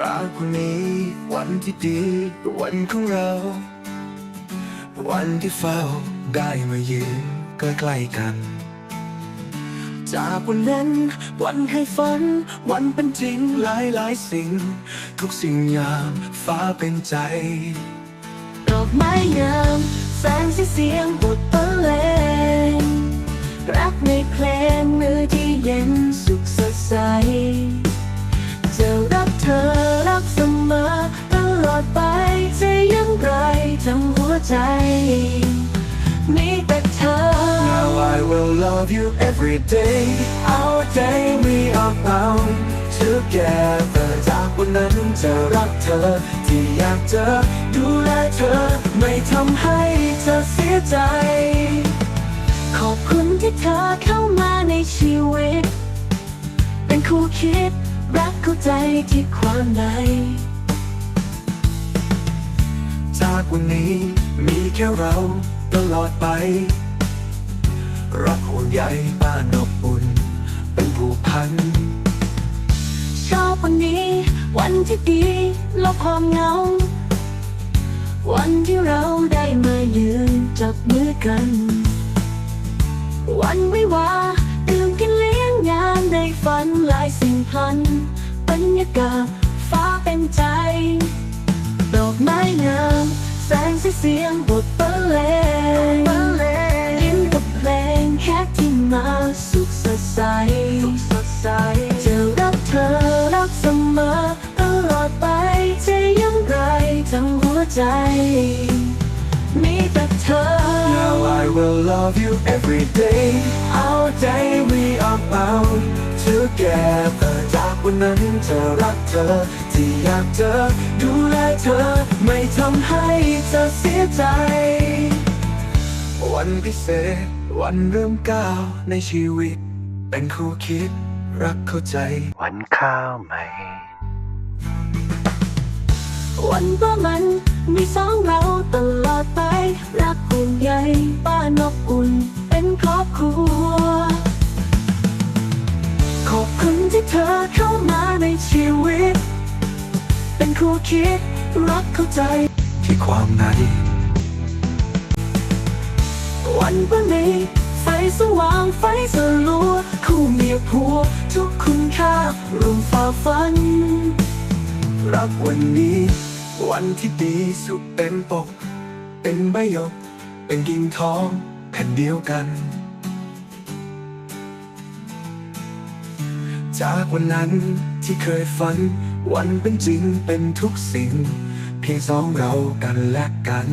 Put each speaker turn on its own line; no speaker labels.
รักวันนี้ วันที่ดีวันของเรา วันที่เฝ้าได้มายืนใกล้ๆกัน จากวันนั้น วันให้ฝัน วันเป็นจริงหลายหลายๆสิ่ง ทุกสิ่งยามฟ้าเป็นใจ
ดอกไม้งามแสงสีเสียงบทบรรเลงรักในเพลงมือที่เย็นสุขสดใส มีแต่เธอ
Now I will love you every day Our day we are bound together จากวันนั้นจะรักเธอ ที่อยากเจอ ดูแลเธอ ไม่ทำให้เธอเสียใจ
ขอบคุณที่เธอเข้ามาในชีวิต เป็นคู่คิด รักเข้าใจที่ความใน
จากวันนี้ แค่เราตลอดไป รักห่วงใยบ้านอบอุ่น เป็นผูกพัน
ชอบวันนี้ วันที่ดีลบความเหงา วันที่เราได้มายืนจับมือกัน วันวิวาดื่มกินเลี้ยงงานในฝันหลายสิ่งพันบรรยากาศฟ้าเป็นใจ ดอกไม้งาม แสงสีเสียงบทบรรเลงยิ้มกับเพลงแค่ที่มาสุขสดใสจะรักเธอรักเสมอตลอดไปจะอยังไรทั้งหัวใจ มีแต่เธอ
Now I will love you every day Our day นั้นจะรักเธอ ที่อยากเจอ ดูแลเธอ ไม่ทำให้เธอเสียใจ วันพิเศษ วันเริ่มก้าวในชีวิต เป็นคู่คิด รักเข้าใจ วันข้าวใหม่
วันว่ามันมีสองเราตลอดไป ที่เธอเข้ามาในชีวิต เป็นคู่คิดรักเข้าใจ
ที่ความใน
วันพรุ่งนี้ ไฟสว่างไฟสลัว คู่เมียผัว ทุกคุณค่ารวมฝ่าฟัน
รักวันนี้ วันที่ดีสุขเต็มปก เป็นใบหยก เป็นกิ่งทองแผ่นเดียวกัน จากวันนั้นที่เคยฝัน วันเป็นจริงเป็นทุกสิ่ง เพียงสองเรากันและกัน